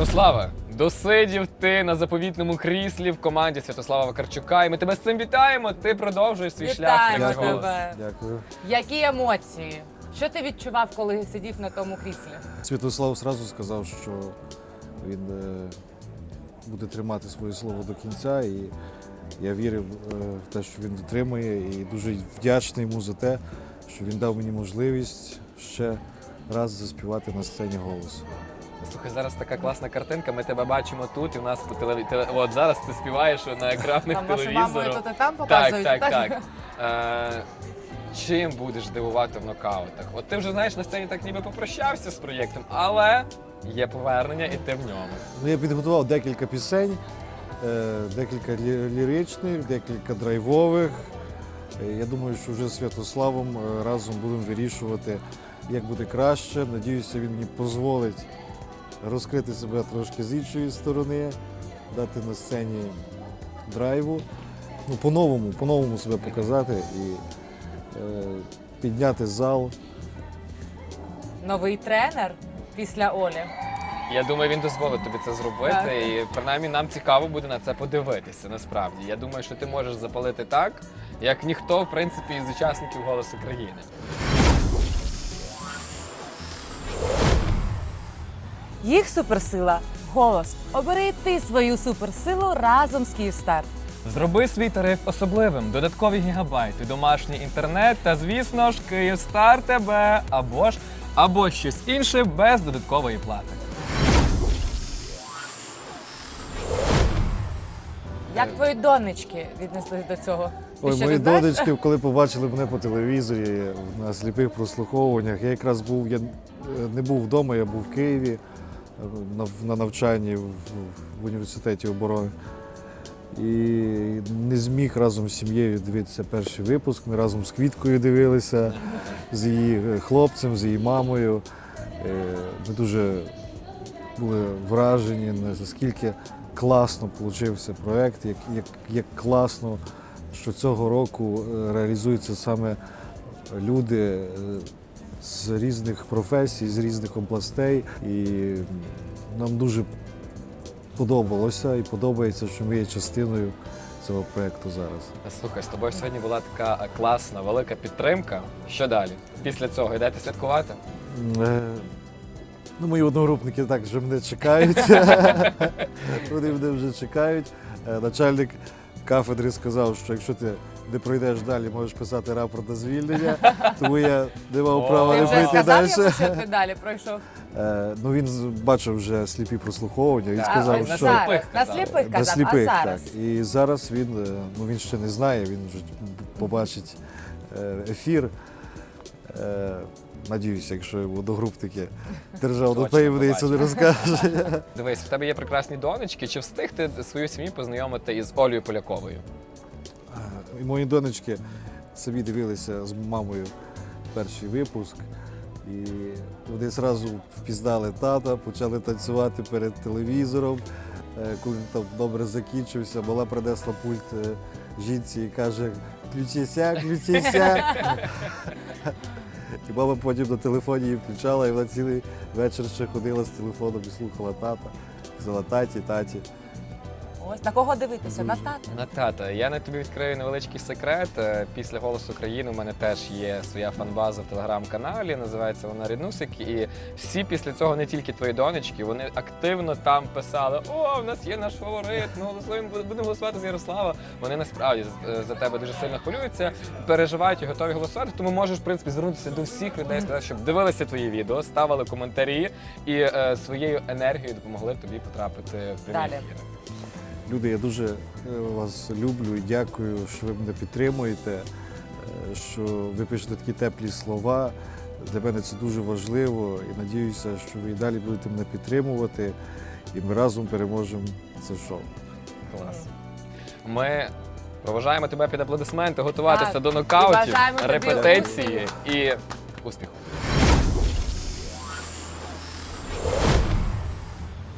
Ярослава, досидів ти на заповітному кріслі в команді Святослава Вакарчука. І ми тебе з цим вітаємо. Ти продовжуєш свій шлях. Як тебе. Дякую. Які емоції? Що ти відчував, коли сидів на тому кріслі? Святослав зразу сказав, що він е, буде тримати своє слово до кінця, і я вірив е, в те, що він дотримує, і дуже вдячний йому за те, що він дав мені можливість ще раз заспівати на сцені голос. Слухай, зараз така класна картинка. Ми тебе бачимо тут, і в нас по телеві... теле- От зараз ти співаєш на екранах Там вашу телевізору. маму тут і там Так, так, так. Е, чим будеш дивувати в нокаутах? От ти вже знаєш на сцені так ніби попрощався з проєктом, але є повернення, і ти в ньому. Ну, я підготував декілька пісень, е, декілька лі- ліричних, декілька драйвових. Е, Я думаю, що вже з Святославом е, разом будемо вирішувати, як буде краще. Надіюся, він мені дозволить розкрити себе трошки з іншої сторони, дати на сцені драйву. Ну, по-новому, по-новому себе показати і е, підняти зал. Новий тренер після Олі. Я думаю, він дозволить тобі це зробити, Так. і принаймні нам цікаво буде на це подивитися. Насправді, я думаю, що ти можеш запалити так, як ніхто, в принципі, із учасників голосу країни. Їх суперсила голос. Обери і ти свою суперсилу разом з Київстар. Зроби свій тариф особливим, додаткові гігабайти, домашній інтернет та, звісно ж, Київстар тебе або ж або щось інше без додаткової плати. Як твої донечки віднеслись до цього? Ти Ой, ще мої не знаєш? донечки, коли побачили мене по телевізорі на сліпих прослуховуваннях, я якраз був, я е, не був вдома, я був в Києві на, на навчанні в, університеті оборони. І не зміг разом з сім'єю дивитися перший випуск. Ми разом з Квіткою дивилися, з її е, хлопцем, з її мамою. Е, Ми дуже були вражені, наскільки класно получився проєкт, як, як, як класно, що цього року е, реалізуються саме люди з різних професій, з різних областей. І нам дуже подобалося і подобається, що ми є частиною цього проєкту зараз. Слухай, з тобою сьогодні була така класна, велика підтримка. Що далі? Після цього йдете святкувати? Е, Ну, мої одногрупники так вже мене чекають. Вони мене вже чекають. Е, Начальник кафедри сказав, що якщо ти не пройдеш далі, можеш писати рапорт на звільнення, тому я не мав права Ти не вже пройти сказав далі. йому, що ти далі пройшов? Е, Ну він з- бачив вже сліпі прослуховування. Він сказав, на що зараз. сліпих На казав. сліпих на казав, сліпих, а зараз? так. І зараз він, е, ну він ще не знає, він вже побачить е, ефір. Е, Надіюся, якщо його одногрупники державної Точно таємниці не побачить. розкаже. Дивись, в тебе є прекрасні донечки. Чи встиг ти свою сім'ю познайомити із Олею Поляковою? І мої донечки самі дивилися з мамою перший випуск. І вони одразу впізнали тата, почали танцювати перед телевізором. Е, Коли там добре закінчився, мала принесла пульт е, жінці і каже: включися, включися. І мама потім на телефоні її включала, і вона цілий вечір ще ходила з телефоном і слухала тата. Казала таті, таті. Ось на кого дивитися? На тата. На тата, я на тобі відкрию невеличкий секрет. Е, Після голосу країни у мене теж є своя фанбаза в телеграм-каналі, називається вона Ріднусик. І всі після цього не тільки твої донечки, вони активно там писали: О, в нас є наш фаворит, ми голосуємо, будемо голосувати за Ярослава. Вони насправді за тебе дуже сильно хвилюються, переживають і готові голосувати. Тому можеш в принципі звернутися до всіх людей, сказати, щоб дивилися твої відео, ставили коментарі і е, своєю енергією допомогли тобі потрапити в прямі ефіри. Люди, я дуже е, вас люблю і дякую, що ви мене підтримуєте, е, що ви пишете такі теплі слова. Для мене це дуже важливо і надіюся, що ви і далі будете мене підтримувати, і ми разом переможемо це шоу. Клас. Ми проважаємо тебе під аплодисменти, готуватися Так. до нокаутів, бажаємо репетиції і успіху.